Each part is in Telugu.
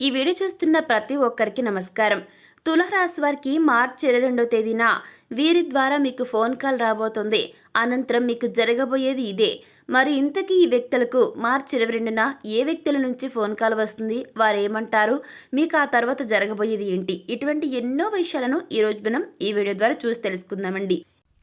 ఈ వీడియో చూస్తున్న ప్రతి ఒక్కరికి నమస్కారం. తులారాశి వారికి మార్చి ఇరవై రెండో తేదీన వీరి ద్వారా మీకు ఫోన్ కాల్ రాబోతుంది. అనంతరం మీకు జరగబోయేది ఇదే. మరి ఇంతకీ ఈ వ్యక్తులకు మార్చి ఇరవై రెండున ఏ వ్యక్తుల నుంచి ఫోన్ కాల్ వస్తుంది? వారు ఏమంటారు మీకు ఆ తర్వాత జరగబోయేది ఏంటి? ఇటువంటి ఎన్నో విషయాలను ఈ రోజు మనం ఈ వీడియో ద్వారా చూసి తెలుసుకుందామండి.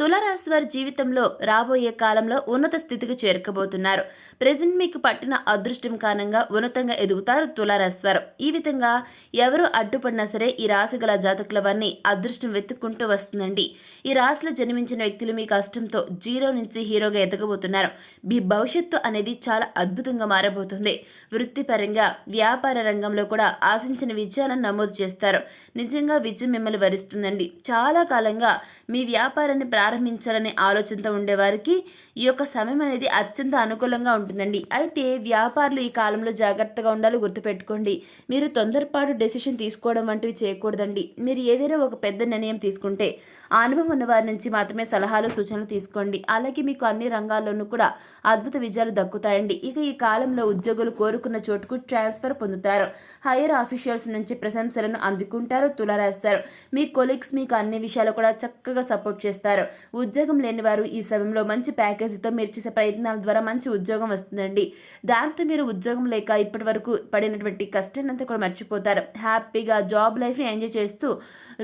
తులారాశి వారి జీవితంలో రాబోయే కాలంలో ఉన్నత స్థితికి చేరుకోబోతున్నారు. ప్రజెంట్ మీకు పట్టిన అదృష్టం కారణంగా ఉన్నతంగా ఎదుగుతారు తులారాశి వారు ఈ విధంగా ఎవరు అడ్డుపడినా సరే ఈ రాశి గల జాతకుల వారిని అదృష్టం వెతుక్కుంటూ వస్తుందండి. ఈ రాశిలో జన్మించిన వ్యక్తులు మీ కష్టంతో జీరో నుంచి హీరోగా ఎదగబోతున్నారు. మీ భవిష్యత్తు అనేది చాలా అద్భుతంగా మారబోతుంది. వృత్తిపరంగా వ్యాపార రంగంలో కూడా ఆశించిన విజయాలను నమోదు చేస్తారు. నిజంగా విజయం మిమ్మల్ని వరిస్తుందండి. చాలా కాలంగా మీ వ్యాపారాన్ని ప్రారంభించాలనే ఆలోచనతో ఉండేవారికి ఈ యొక్క సమయం అనేది అత్యంత అనుకూలంగా ఉంటుందండి. అయితే వ్యాపారులు ఈ కాలంలో జాగ్రత్తగా ఉండాలి గుర్తుపెట్టుకోండి. మీరు తొందరపాటు డెసిషన్ తీసుకోవడం వంటివి చేయకూడదండి. మీరు ఏదైనా ఒక పెద్ద నిర్ణయం తీసుకుంటే ఆ అనుభవం ఉన్న వారి నుంచి మాత్రమే సలహాలు సూచనలు తీసుకోండి. అలాగే మీకు అన్ని రంగాల్లోనూ కూడా అద్భుత విజయాలు దక్కుతాయండి. ఇక ఈ కాలంలో ఉద్యోగులు కోరుకున్న చోటుకు ట్రాన్స్ఫర్ పొందుతారు. హైయర్ ఆఫీషియల్స్ నుంచి ప్రశంసలను అందుకుంటారు తులారాస్తారు. మీ కొలీగ్స్ మీకు అన్ని విషయాలు కూడా చక్కగా సపోర్ట్ చేస్తారు. ఉద్యోగం లేని వారు ఈ సమయంలో మంచి ప్యాకేజీతో మీరు చేసే ప్రయత్నాల ద్వారా మంచి ఉద్యోగం వస్తుందండి. దాంతో మీరు ఉద్యోగం లేక ఇప్పటి వరకు పడినటువంటి కష్టాన్నంతా కూడా మర్చిపోతారు. హ్యాపీగా జాబ్ లైఫ్ని ఎంజాయ్ చేస్తూ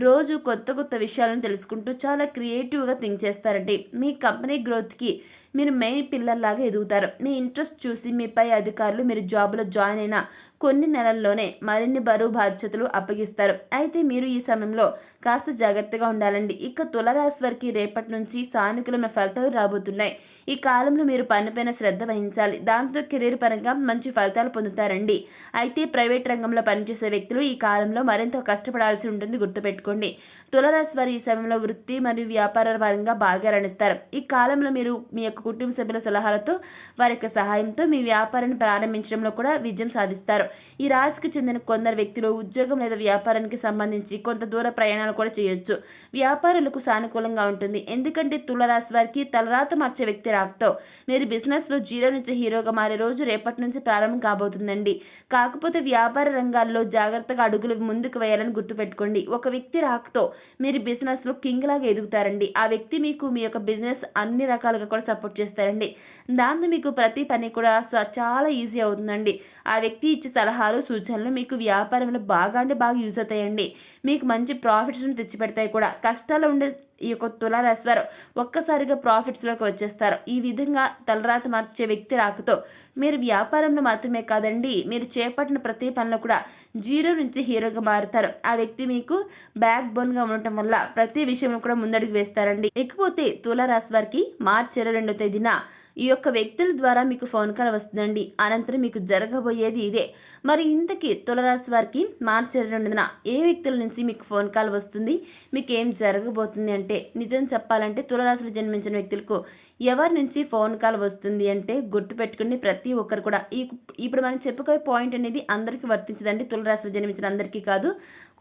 రోజు కొత్త కొత్త విషయాలను తెలుసుకుంటూ చాలా క్రియేటివ్గా థింక్ చేస్తారండి. మీ కంపెనీ గ్రోత్కి మీరు మెయిన్ పిల్లల్లాగా ఎదుగుతారు. మీ ఇంట్రెస్ట్ చూసి మీ పై అధికారులు మీరు జాబ్లో జాయిన్ అయిన కొన్ని నెలల్లోనే మరిన్ని బరువు బాధ్యతలు అప్పగిస్తారు. అయితే మీరు ఈ సమయంలో కాస్త జాగ్రత్తగా ఉండాలండి. ఇక తులరాశి వారికి రేపటి నుంచి సానుకూలమైన ఫలితాలు రాబోతున్నాయి. ఈ కాలంలో మీరు పనిపైన శ్రద్ధ వహించాలి. దాంతో కెరీర్ పరంగా మంచి ఫలితాలు పొందుతారండి. అయితే ప్రైవేట్ రంగంలో పనిచేసే వ్యక్తులు ఈ కాలంలో మరింత కష్టపడాల్సి ఉంటుంది గుర్తుపెట్టుకోండి. తులరాశి వారి ఈ సమయంలో వృత్తి మరియు వ్యాపార పరంగా బాగా రణిస్తారు. ఈ కాలంలో మీరు మీ యొక్క కుటుంబ సభ్యుల సలహాలతో వారి యొక్క సహాయంతో మీ వ్యాపారాన్ని ప్రారంభించడంలో కూడా విజయం సాధిస్తారు. ఈ రాశికి చెందిన కొందరు వ్యక్తులు ఉద్యోగం లేదా వ్యాపారానికి సంబంధించి కొంత దూర ప్రయాణాలు కూడా చేయొచ్చు. వ్యాపారులకు సానుకూలంగా ఉంటుంది. ఎందుకంటే తులరాశి వారికి తలరాత మార్చే వ్యక్తి రాక్తో మీరు బిజినెస్లో జీరో నుంచి హీరోగా మారే రోజు రేపటి నుంచి ప్రారంభం కాబోతుందండి. కాకపోతే వ్యాపార రంగాల్లో జాగ్రత్తగా అడుగులు ముందుకు వేయాలని గుర్తుపెట్టుకోండి. ఒక వ్యక్తి రాకతో మీరు బిజినెస్లో కింగ్ లాగా ఎదుగుతారండి. ఆ వ్యక్తి మీకు మీ యొక్క బిజినెస్ అన్ని రకాలుగా కూడా సపోర్ట్ చేస్తారండి. దాంతో మీకు ప్రతి పని కూడా స- చాలా ఈజీ అవుతుందండి. ఆ వ్యక్తి ఇచ్చే సలహాలు సూచనలు మీకు వ్యాపారంలో బాగా అంటే బాగా యూజ్ అవుతాయండి. మీకు మంచి ప్రాఫిట్స్ని తెచ్చిపెడతాయి కూడా. కష్టాలు ఉండే ఈ యొక్క తులారాశి వారు ఒక్కసారిగా ప్రాఫిట్స్లోకి వచ్చేస్తారు. ఈ విధంగా తలరాత మార్చే వ్యక్తి రాకతో మీరు వ్యాపారంలో మాత్రమే కాదండి మీరు చేపట్టిన ప్రతి పనిలో కూడా జీరో నుంచి హీరోగా మారుతారు. ఆ వ్యక్తి మీకు బ్యాక్ బోన్గా ఉండటం వల్ల ప్రతి విషయంలో కూడా ముందడుగు వేస్తారండి. ఇకపోతే తులారాశి వారికి మార్చి ఇరవై రెండో తేదీన ఈ యొక్క వ్యక్తుల ద్వారా మీకు ఫోన్ కాల్ వస్తుందండి. అనంతరం మీకు జరగబోయేది ఇదే. మరి ఇంతకీ తులరాశి వారికి మార్చి రెండున ఏ వ్యక్తుల నుంచి మీకు ఫోన్ కాల్ వస్తుంది? మీకు ఏం జరగబోతుంది అంటే నిజం చెప్పాలంటే తులరాశిలో జన్మించిన వ్యక్తులకు ఎవరి నుంచి ఫోన్ కాల్ వస్తుంది అంటే గుర్తుపెట్టుకుని ప్రతి ఒక్కరు కూడా ఈ ఇప్పుడు మనం చెప్పుకోే పాయింట్ అనేది అందరికీ వర్తించదండి. తులరాశిలో జన్మించిన అందరికీ కాదు.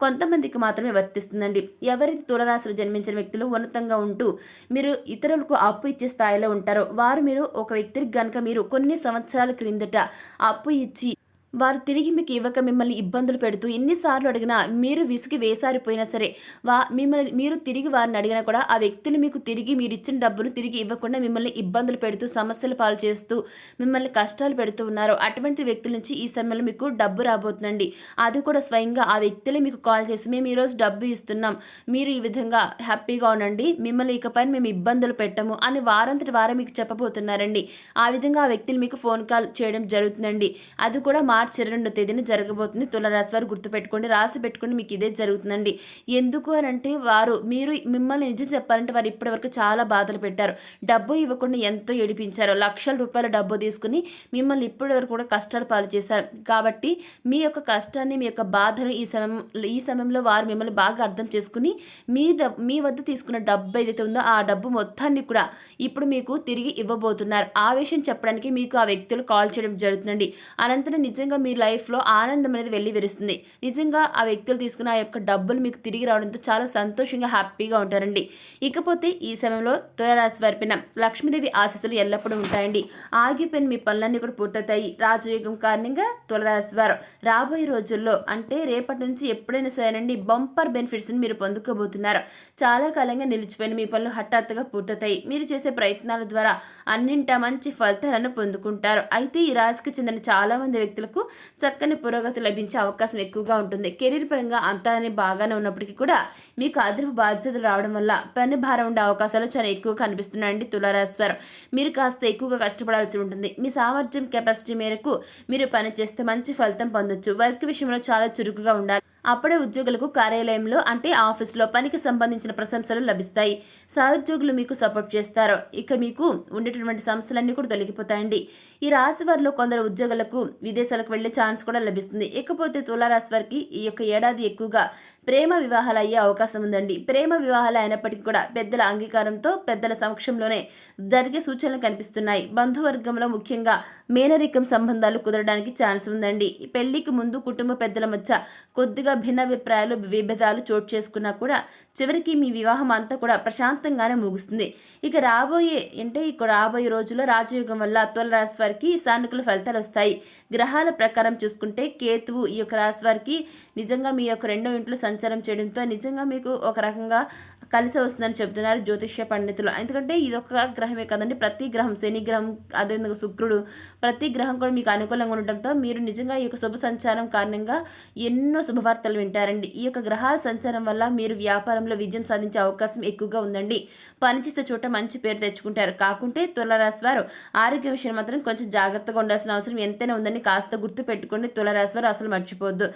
కొంతమందికి మాత్రమే వర్తిస్తుందండి. ఎవరైతే తులరాశిలో జన్మించిన వ్యక్తులు ఉన్నతంగా ఉంటూ మీరు ఇతరులకు అప్పు ఇచ్చే స్థాయిలో ఉంటారో వారు మీరు ఒక వ్యక్తికి గనక మీరు కొన్ని సంవత్సరాల క్రిందట అప్పు ఇచ్చి వారు తిరిగి మీకు ఇవ్వక మిమ్మల్ని ఇబ్బందులు పెడుతూ ఎన్నిసార్లు అడిగినా మీరు విసిగి వేసారిపోయినా సరే వా మిమ్మల్ని మీరు తిరిగి వారిని అడిగినా కూడా ఆ వ్యక్తులు మీకు తిరిగి మీరు ఇచ్చిన డబ్బును తిరిగి ఇవ్వకుండా మిమ్మల్ని ఇబ్బందులు పెడుతూ సమస్యలు పాలు చేస్తూ మిమ్మల్ని కష్టాలు పెడుతూ ఉన్నారు. అటువంటి వ్యక్తుల నుంచి ఈ సమయంలో మీకు డబ్బు రాబోతుందండి. అది కూడా స్వయంగా ఆ వ్యక్తులే మీకు కాల్ చేసి మేము ఈరోజు డబ్బు ఇస్తున్నాం. మీరు ఈ విధంగా హ్యాపీగా ఉండండి. మిమ్మల్ని ఇకపై మేము ఇబ్బందులు పెట్టము అని వారంతటి వారం మీకు చెప్పబోతున్నారండి. ఆ విధంగా ఆ వ్యక్తులు మీకు ఫోన్ కాల్ చేయడం జరుగుతుందండి. అది కూడా మార్చి మార్చి రెండో తేదీన జరగబోతుంది. తులరాశి వారు గుర్తుపెట్టుకోండి. రాసి పెట్టుకోండి మీకు ఇదే జరుగుతుందండి. ఎందుకు అని అంటే వారు మీరు మిమ్మల్ని నిజం చెప్పాలంటే వారు ఇప్పటివరకు చాలా బాధలు పెట్టారు. డబ్బు ఇవ్వకుండా ఎంతో ఏడిపించారు. లక్షల రూపాయల డబ్బు తీసుకుని మిమ్మల్ని ఇప్పటివరకు కూడా కష్టాలు పాలు చేశారు. కాబట్టి మీ యొక్క కష్టాన్ని మీ యొక్క బాధను ఈ సమయం ఈ సమయంలో వారు మిమ్మల్ని బాగా అర్థం చేసుకుని మీ ద మీ వద్ద తీసుకున్న డబ్బు ఏదైతే ఉందో ఆ డబ్బు మొత్తాన్ని కూడా ఇప్పుడు మీకు తిరిగి ఇవ్వబోతున్నారు. ఆ విషయం చెప్పడానికి మీకు ఆ వ్యక్తులు కాల్ చేయడం జరుగుతుందండి. అనంతరం నిజంగా మీ లైఫ్లో ఆనందం అనేది వెళ్ళి విరుస్తుంది. నిజంగా ఆ వ్యక్తులు తీసుకున్న ఆ యొక్క డబ్బులు మీకు తిరిగి రావడంతో చాలా సంతోషంగా హ్యాపీగా ఉంటారండి. ఇకపోతే ఈ సమయంలో తులరాశి వారిపైన లక్ష్మీదేవి ఆశీస్సులు ఎల్లప్పుడూ ఉంటాయండి. ఆగిపోయిన మీ పనులన్నీ కూడా పూర్తవుతాయి. రాజయోగం కారణంగా తులరాశి వారు రాబోయే రోజుల్లో అంటే రేపటి నుంచి ఎప్పుడైనా సరేనండి బంపర్ బెనిఫిట్స్ని మీరు పొందుకోబోతున్నారు. చాలా కాలంగా నిలిచిపోయిన మీ పనులు హఠాత్తుగా పూర్తవుతాయి. మీరు చేసే ప్రయత్నాల ద్వారా అన్నింటా మంచి ఫలితాలను పొందుకుంటారు. అయితే ఈ రాశికి చెందిన చాలా మంది వరకు చక్కని పురోగతి లభించే అవకాశం ఎక్కువగా ఉంటుంది. కెరీర్ పరంగా అంతా అని బాగానే ఉన్నప్పటికీ కూడా మీకు అదనపు బాధ్యతలు రావడం వల్ల పని భారం ఉండే అవకాశాలు చాలా ఎక్కువ కనిపిస్తున్నాయండి తులారాశి వారు మీరు కాస్త ఎక్కువగా కష్టపడాల్సి ఉంటుంది. మీ సామర్థ్యం కెపాసిటీ మేరకు మీరు పని చేస్తే మంచి ఫలితం పొందొచ్చు. వర్క్ విషయంలో చాలా చురుకుగా ఉండాలి. అప్పుడే ఉద్యోగులకు కార్యాలయంలో అంటే ఆఫీస్లో పనికి సంబంధించిన ప్రశంసలు లభిస్తాయి. సహోద్యోగులు మీకు సపోర్ట్ చేస్తారు. ఇక మీకు ఉండేటటువంటి సమస్యలన్నీ కూడా తొలగిపోతాయండి. ఈ రాశి వారిలో కొందరు ఉద్యోగులకు విదేశాలకు వెళ్ళే ఛాన్స్ కూడా లభిస్తుంది. ఇకపోతే తులారాశి వారికి ఈ యొక్క ఏడాది ఎక్కువగా ప్రేమ వివాహాలు అయ్యే అవకాశం ఉందండి. ప్రేమ వివాహాలు అయినప్పటికీ కూడా పెద్దల అంగీకారంతో పెద్దల సమక్షంలోనే జరిగే సూచనలు కనిపిస్తున్నాయి. బంధువర్గంలో ముఖ్యంగా మేనరికం సంబంధాలు కుదరడానికి ఛాన్స్ ఉందండి. పెళ్ళికి ముందు కుటుంబ పెద్దల మధ్య కొద్దిగా భిన్నాభిప్రాయాలు విభేదాలు చోటు చేసుకున్నా కూడా చివరికి మీ వివాహం అంతా కూడా ప్రశాంతంగానే ముగుస్తుంది. ఇక రాబోయే అంటే ఇక రాబోయే రోజుల్లో రాజయోగం వల్ల తుల రాశి వారికి సానుకూల ఫలితాలు వస్తాయి. గ్రహాల ప్రకారం చూసుకుంటే కేతువు ఈ యొక్క రాశి వారికి నిజంగా మీ యొక్క రెండో ఇంట్లో సంచారం చేయడంతో నిజంగా మీకు ఒక రకంగా కలిసి వస్తుందని చెప్తున్నారు జ్యోతిష్య పండితులు. ఎందుకంటే ఇది ఒక గ్రహమే కదండి ప్రతి గ్రహం శని గ్రహం అదేవిధంగా శుక్రుడు ప్రతి గ్రహం కూడా మీకు అనుకూలంగా ఉండటంతో మీరు నిజంగా ఈ యొక్క శుభ సంచారం కారణంగా ఎన్నో శుభవార్తలు వింటారండి. ఈ యొక్క గ్రహాల సంచారం వల్ల మీరు వ్యాపారం రంగంలో విజయం సాధించే అవకాశం ఎక్కువగా ఉందండి. పనిచేసే చోట మంచి పేరు తెచ్చుకుంటారు. కాకుంటే తులరాశి వారు ఆరోగ్య విషయం మాత్రం కొంచెం జాగ్రత్తగా ఉండాల్సిన అవసరం ఎంతైనా ఉందని కాస్త గుర్తు పెట్టుకోండి. తులరాశి వారు అసలు మర్చిపోవద్దు.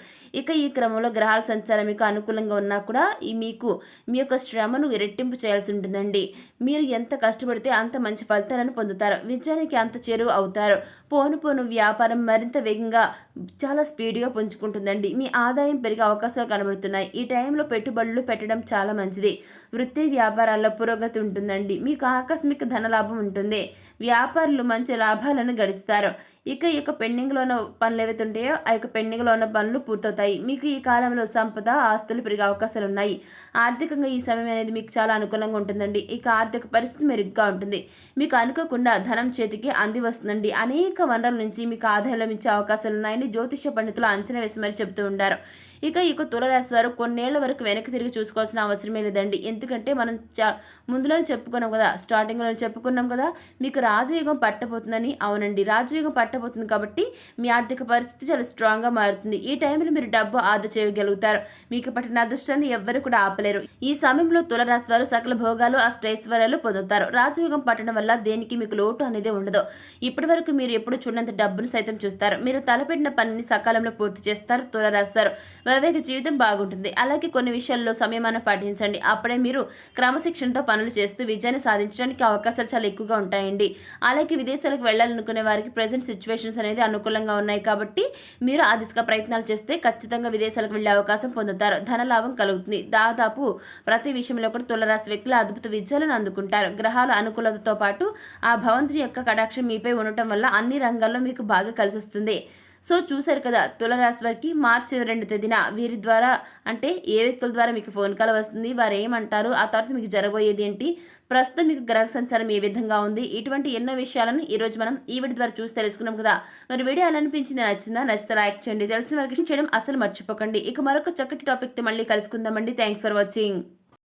ఇక ఈ క్రమంలో గ్రహాల సంచారం మీకు అనుకూలంగా ఉన్నా కూడా ఈ మీకు మీ యొక్క శ్రమను రెట్టింపు చేయాల్సి ఉంటుందండి. మీరు ఎంత కష్టపడితే అంత మంచి ఫలితాలను పొందుతారు. విజయానికి అంత చేరువ అవుతారు. పోను పోను వ్యాపారం మరింత వేగంగా చాలా స్పీడ్గా పుంజుకుంటుందండి. మీ ఆదాయం పెరిగే అవకాశాలు కనబడుతున్నాయి. ఈ టైంలో పెట్టుబడులు పెట్టడం చాలా మంచిది. వృత్తి వ్యాపారాల్లో పురోగతి ఉంటుందండి. మీకు ఆకస్మిక ధనలాభం ఉంటుంది. వ్యాపారులు మంచి లాభాలను గడిస్తారు. ఇక ఈ యొక్క పెండింగ్లో ఉన్న పనులు ఏవైతే ఉంటాయో ఆ యొక్క పెండింగ్లో ఉన్న పనులు పూర్తవుతాయి. మీకు ఈ కాలంలో సంపద ఆస్తులు పెరిగే అవకాశాలు ఉన్నాయి. ఆర్థికంగా ఈ సమయం అనేది మీకు చాలా అనుకూలంగా ఉంటుందండి. ఇక ఆర్థిక పరిస్థితి మెరుగ్గా ఉంటుంది. మీకు అనుకోకుండా ధనం చేతికి అంది వస్తుందండి. అనేక వనరుల నుంచి మీకు ఆదాయం లభించే అవకాశాలు ఉన్నాయని జ్యోతిష పండితులు అంచనా వేసి మరి చెప్తూ ఉంటారు. ఇక ఈ తులరాశి వారు కొన్నేళ్ళ వరకు వెనక్కి తిరిగి చూసుకోవాల్సిన అవసరమే లేదండి. ఎందుకంటే మనం ముందులోనే చెప్పుకున్నాం కదా స్టార్టింగ్లో చెప్పుకున్నాం కదా మీకు రాజయోగం పట్టబోతుందని. అవునండి రాజయోగం పట్టబోతుంది కాబట్టి మీ ఆర్థిక పరిస్థితి చాలా స్ట్రాంగ్గా మారుతుంది. ఈ టైంలో మీరు డబ్బు ఆదా చేయగలుగుతారు. మీకు పట్టిన అదృష్టాన్ని ఎవ్వరు కూడా ఆపలేరు. ఈ సమయంలో తులరాశి వారు సకల భోగాలు అష్టైశ్వర్యాలు పొందుతారు. రాజయోగం పట్టడం వల్ల దేనికి మీకు లోటు అనేది ఉండదు. ఇప్పటి వరకు మీరు ఎప్పుడు చూడనంత డబ్బును సైతం చూస్తారు. మీరు తలపెట్టిన పనిని సకాలంలో పూర్తి చేస్తారు తులరాశి వారు వైవాహిక జీవితం బాగుంటుంది. అలాగే కొన్ని విషయాల్లో సంయమాన్ని పాటించండి. అప్పుడే మీరు క్రమశిక్షణతో పనులు చేస్తూ విజయాన్ని సాధించడానికి అవకాశాలు చాలా ఎక్కువగా ఉంటాయండి. అలాగే విదేశాలకు వెళ్ళాలనుకునే వారికి ప్రజెంట్ సిచ్యువేషన్స్ అనేది అనుకూలంగా ఉన్నాయి కాబట్టి మీరు ఆ దిశగా ప్రయత్నాలు చేస్తే ఖచ్చితంగా విదేశాలకు వెళ్ళే అవకాశం పొందుతారు. ధనలాభం కలుగుతుంది. దాదాపు ప్రతి విషయంలో కూడా తులరాశి వ్యక్తులు అద్భుత విజయాలను అందుకుంటారు. గ్రహాల అనుకూలతతో పాటు ఆ భవంతి యొక్క కటాక్షం మీపై ఉండటం వల్ల అన్ని రంగాల్లో మీకు బాగా కలిసి వస్తుంది సో చూశారు కదా తులరాశి వారికి మార్చి రెండు తేదీన వీరి ద్వారా అంటే ఏ వ్యక్తుల ద్వారా మీకు ఫోన్ కాల్ వస్తుంది వారు ఏమంటారు ఆ తర్వాత మీకు జరగబోయేది ఏంటి ప్రస్తుతం మీకు గ్రహ సంచారం ఏ విధంగా ఉంది ఇటువంటి ఎన్నో విషయాలను ఈరోజు మనం ఈ ద్వారా చూసి తెలుసుకున్నాం కదా. మరి వీడియో ఎలా అనిపించింది నచ్చిందా నచ్చితే లైక్ చేయండి తెలిసిన వారికి చేయడం అసలు మర్చిపోకండి. ఇక మరొక చక్కటి టాపిక్తో మళ్ళీ కలుసుకుందామండి. Thanks for watching.